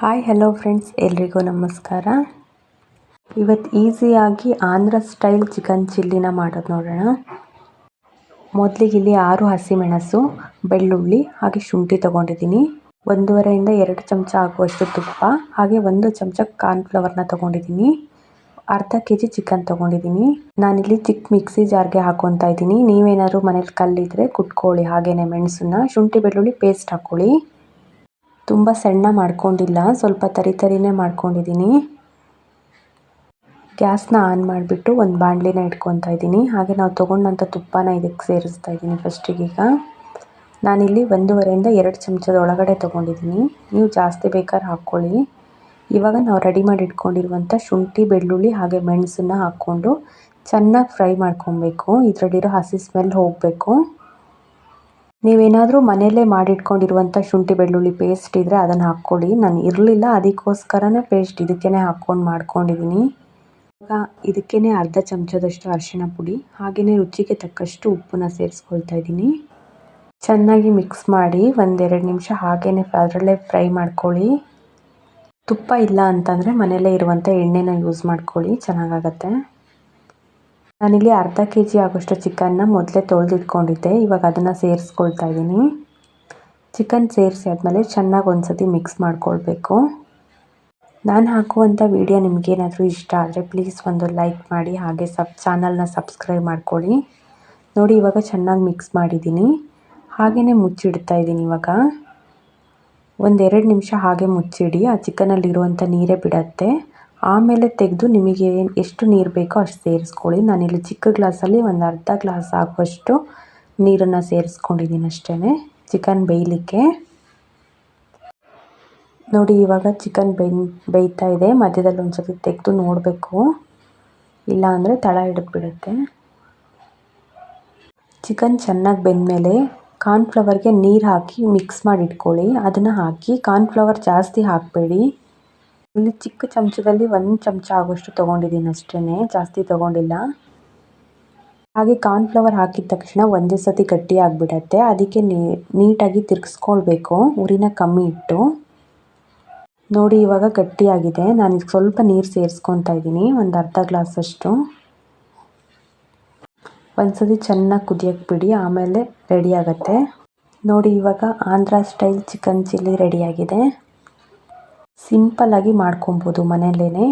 Hi hello friends ಎಲ್ರಿಗೂ ನಮಸ್ಕಾರ. ಇವತ್ತು ಈಸಿಯಾಗಿ ಆಂಧ್ರ ಸ್ಟೈಲ್ ಚಿಕನ್ ಚಿಲ್ಲಿನ ಮಾಡೋದು ನೋಡೋಣ. ಮೊದಲಿಗೆ ಇಲ್ಲಿ ಆರು ಹಸಿಮೆಣಸು, ಬೆಳ್ಳುಳ್ಳಿ, ಹಾಗೆ ಶುಂಠಿ ತೊಗೊಂಡಿದ್ದೀನಿ. ಒಂದೂವರೆಯಿಂದ ಎರಡು ಚಮಚ ಆಗುವಷ್ಟು ತುಪ್ಪ, ಹಾಗೆ ಒಂದು ಚಮಚ ಕಾರ್ನ್ಫ್ಲವರ್ನ ತೊಗೊಂಡಿದ್ದೀನಿ. ಅರ್ಧ ಕೆ ಜಿ ಚಿಕನ್ ತೊಗೊಂಡಿದ್ದೀನಿ. ನಾನಿಲ್ಲಿ ಚಿಕ್ಕ ಮಿಕ್ಸಿ ಜಾರ್ಗೆ ಹಾಕೊತಾ ಇದ್ದೀನಿ. ನೀವೇನಾದ್ರು ಮನೇಲಿ ಕಲ್ಲಿದ್ರೆ ಕುಟ್ಕೊಳ್ಳಿ, ಹಾಗೇನೆ ಮೆಣಸನ್ನ, ಶುಂಠಿ, ಬೆಳ್ಳುಳ್ಳಿ ಪೇಸ್ಟ್ ಹಾಕ್ಕೊಳ್ಳಿ ತುಂಬ ಸಣ್ಣ ಮಾಡ್ಕೊಂಡಿಲ್ಲ, ಸ್ವಲ್ಪ ತರಿ ತರಿನೇ ಮಾಡ್ಕೊಂಡಿದ್ದೀನಿ ಗ್ಯಾಸ್ನ ಆನ್ ಮಾಡಿಬಿಟ್ಟು ಒಂದು ಬಾಣಲಿನ ಇಟ್ಕೊತಾ ಇದ್ದೀನಿ ಹಾಗೆ ನಾವು ತೊಗೊಂಡಂಥ ತುಪ್ಪನ ಇದಕ್ಕೆ ಸೇರಿಸ್ತಾ ಇದ್ದೀನಿ ಫಸ್ಟಿಗೀಗ ನಾನಿಲ್ಲಿ ಒಂದೂವರೆಯಿಂದ ಎರಡು ಚಮಚದ ಒಳಗಡೆ ತೊಗೊಂಡಿದ್ದೀನಿ ನೀವು ಜಾಸ್ತಿ ಬೇಕಾದ್ರೆ ಹಾಕ್ಕೊಳ್ಳಿ. ಇವಾಗ ನಾವು ರೆಡಿ ಮಾಡಿ ಇಟ್ಕೊಂಡಿರುವಂಥ ಶುಂಠಿ, ಬೆಳ್ಳುಳ್ಳಿ ಹಾಗೆ ಮೆಣಸನ್ನು ಹಾಕ್ಕೊಂಡು ಚೆನ್ನಾಗಿ ಫ್ರೈ ಮಾಡ್ಕೊಬೇಕು. ಇದರಲ್ಲಿರೋ ಹಸಿ ಸ್ಮೆಲ್ ಹೋಗಬೇಕು. ನೀವೇನಾದರೂ ಮನೆಯಲ್ಲೇ ಮಾಡಿಟ್ಕೊಂಡಿರುವಂಥ ಶುಂಠಿ ಬೆಳ್ಳುಳ್ಳಿ ಪೇಸ್ಟ್ ಇದ್ದರೆ ಅದನ್ನು ಹಾಕ್ಕೊಳ್ಳಿ. ನಾನು ಇರಲಿಲ್ಲ, ಅದಕ್ಕೋಸ್ಕರನೇ ಪೇಸ್ಟ್ ಇದಕ್ಕೇ ಹಾಕ್ಕೊಂಡು ಮಾಡ್ಕೊಂಡಿದ್ದೀನಿ ಇವಾಗ ಇದಕ್ಕೇ ಅರ್ಧ ಚಮಚದಷ್ಟು ಅರಿಶಿಣ ಪುಡಿ ಹಾಗೆಯೇ ರುಚಿಗೆ ತಕ್ಕಷ್ಟು ಉಪ್ಪನ್ನ ಸೇರಿಸ್ಕೊಳ್ತಾ ಇದ್ದೀನಿ ಚೆನ್ನಾಗಿ ಮಿಕ್ಸ್ ಮಾಡಿ ಒಂದೆರಡು ನಿಮಿಷ ಹಾಗೆಯೇ ಅದರಲ್ಲೇ ಫ್ರೈ ಮಾಡ್ಕೊಳ್ಳಿ. ತುಪ್ಪ ಇಲ್ಲ ಅಂತಂದರೆ ಮನೆಯಲ್ಲೇ ಇರುವಂಥ ಎಣ್ಣೆನ ಯೂಸ್ ಮಾಡ್ಕೊಳ್ಳಿ, ಚೆನ್ನಾಗಾಗತ್ತೆ. ನಾನಿಲ್ಲಿ ಅರ್ಧ ಕೆ ಜಿ ಆಗೋಷ್ಟು ಚಿಕನ್ನ ಮೊದಲೇ ತೊಳೆದಿಟ್ಕೊಂಡಿದ್ದೆ. ಇವಾಗ ಅದನ್ನು ಸೇರಿಸ್ಕೊಳ್ತಾ ಇದ್ದೀನಿ. ಚಿಕನ್ ಸೇರಿಸಿ ಆದಮೇಲೆ ಚೆನ್ನಾಗಿ ಒಂದು ಸತಿ ಮಿಕ್ಸ್ ಮಾಡ್ಕೊಳ್ಬೇಕು. ನಾನು ಹಾಕುವಂಥ ವಿಡಿಯೋ ನಿಮಗೇನಾದರೂ ಇಷ್ಟ ಆದರೆ ಪ್ಲೀಸ್ ಒಂದು ಲೈಕ್ ಮಾಡಿ, ಹಾಗೆ ಸಬ್ ಚಾನಲ್ನ ಸಬ್ಸ್ಕ್ರೈಬ್ ಮಾಡ್ಕೊಳ್ಳಿ. ನೋಡಿ, ಇವಾಗ ಚೆನ್ನಾಗಿ ಮಿಕ್ಸ್ ಮಾಡಿದ್ದೀನಿ. ಹಾಗೆಯೇ ಮುಚ್ಚಿಡ್ತಾ ಇದ್ದೀನಿ ಇವಾಗ. ಒಂದೆರಡು ನಿಮಿಷ ಹಾಗೆ ಮುಚ್ಚಿಡಿ. ಆ ಚಿಕನಲ್ಲಿರುವಂಥ ನೀರೇ ಬಿಡತ್ತೆ. ಆಮೇಲೆ ತೆಗೆದು ನಿಮಗೆ ಎಷ್ಟು ನೀರು ಬೇಕೋ ಅಷ್ಟು ಸೇರಿಸ್ಕೊಳ್ಳಿ. ನಾನಿಲ್ಲಿ ಚಿಕ್ಕ ಗ್ಲಾಸಲ್ಲಿ ಒಂದು ಅರ್ಧ ಗ್ಲಾಸ್ ಆಗುವಷ್ಟು ನೀರನ್ನು ಸೇರಿಸ್ಕೊಂಡಿದ್ದೀನಿ ಅಷ್ಟೇ ಚಿಕನ್ ಬೇಯಲಿಕ್ಕೆ. ನೋಡಿ, ಇವಾಗ ಚಿಕನ್ ಬೆನ್ ಬೇಯ್ತಾ ಇದೆ. ಮಧ್ಯದಲ್ಲಿ ಒಂದು ಸತಿ ತೆಗೆದು ನೋಡಬೇಕು. ಇಲ್ಲ ಅಂದರೆ ತಳ ಹಿಡಿದ್ಬಿಡುತ್ತೆ. ಚಿಕನ್ ಚೆನ್ನಾಗಿ ಬೆಂದಮೇಲೆ ಕಾರ್ನ್ಫ್ಲವರ್ಗೆ ನೀರು ಹಾಕಿ ಮಿಕ್ಸ್ ಮಾಡಿ ಇಟ್ಕೊಳ್ಳಿ ಅದನ್ನು ಹಾಕಿ ಕಾರ್ನ್ಫ್ಲವರ್ ಜಾಸ್ತಿ ಹಾಕಬೇಡಿ. ಇಲ್ಲಿ ಚಿಕ್ಕ ಚಮಚದಲ್ಲಿ ಒಂದು ಚಮಚ ಆಗುವಷ್ಟು ತೊಗೊಂಡಿದ್ದೀನಿ ಅಷ್ಟೇ ಜಾಸ್ತಿ ತೊಗೊಂಡಿಲ್ಲ. ಹಾಗೆ ಕಾರ್ನ್ಫ್ಲವರ್ ಹಾಕಿದ ತಕ್ಷಣ ಒಂದೇ ಸತಿ ಗಟ್ಟಿ ಆಗಿಬಿಡತ್ತೆ. ಅದಕ್ಕೆ ನೀಟಾಗಿ ತಿರ್ಗಿಸ್ಕೊಳ್ಬೇಕು, ಉರಿನ ಕಮ್ಮಿ ಇಟ್ಟು. ನೋಡಿ ಇವಾಗ ಗಟ್ಟಿಯಾಗಿದೆ ನಾನು ಸ್ವಲ್ಪ ನೀರು ಸೇರಿಸ್ಕೊತಾ ಇದ್ದೀನಿ, ಒಂದು ಅರ್ಧ ಗ್ಲಾಸಷ್ಟು ಒಂದು ಸತಿ ಚೆನ್ನಾಗಿ ಕುದಿಯಕ್ಕೆ ಬಿಡಿ, ಆಮೇಲೆ ರೆಡಿ ಆಗುತ್ತೆ. ನೋಡಿ ಇವಾಗ ಆಂಧ್ರ ಸ್ಟೈಲ್ ಚಿಕನ್ ಚಿಲ್ಲಿ ರೆಡಿಯಾಗಿದೆ ಸಿಂಪಲ್ಲಾಗಿ ಮಾಡ್ಕೊಬೋದು ಮನೆಯಲ್ಲೇ